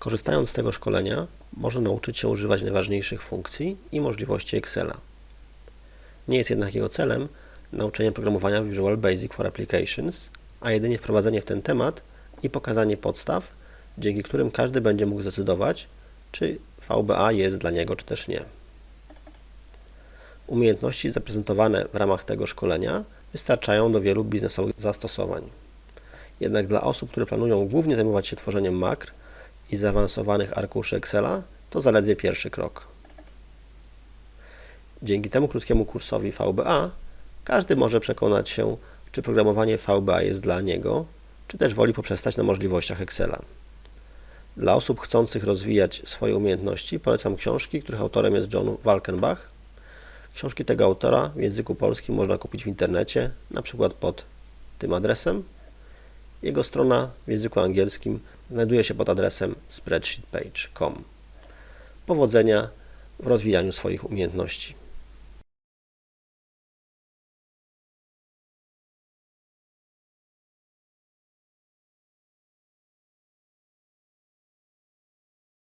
Korzystając z tego szkolenia, można nauczyć się używać najważniejszych funkcji i możliwości Excela. Nie jest jednak jego celem nauczenie programowania Visual Basic for Applications, a jedynie wprowadzenie w ten temat i pokazanie podstaw, dzięki którym każdy będzie mógł zdecydować, czy VBA jest dla niego, czy też nie. Umiejętności zaprezentowane w ramach tego szkolenia wystarczają do wielu biznesowych zastosowań. Jednak dla osób, które planują głównie zajmować się tworzeniem makr i zaawansowanych arkuszy Excela, to zaledwie pierwszy krok. Dzięki temu krótkiemu kursowi VBA każdy może przekonać się, czy programowanie VBA jest dla niego, czy też woli poprzestać na możliwościach Excela. Dla osób chcących rozwijać swoje umiejętności polecam książki, których autorem jest John Walkenbach. Książki tego autora w języku polskim można kupić w internecie, na przykład pod tym adresem. Jego strona w języku angielskim znajduje się pod adresem spreadsheetpage.com. Powodzenia w rozwijaniu swoich umiejętności.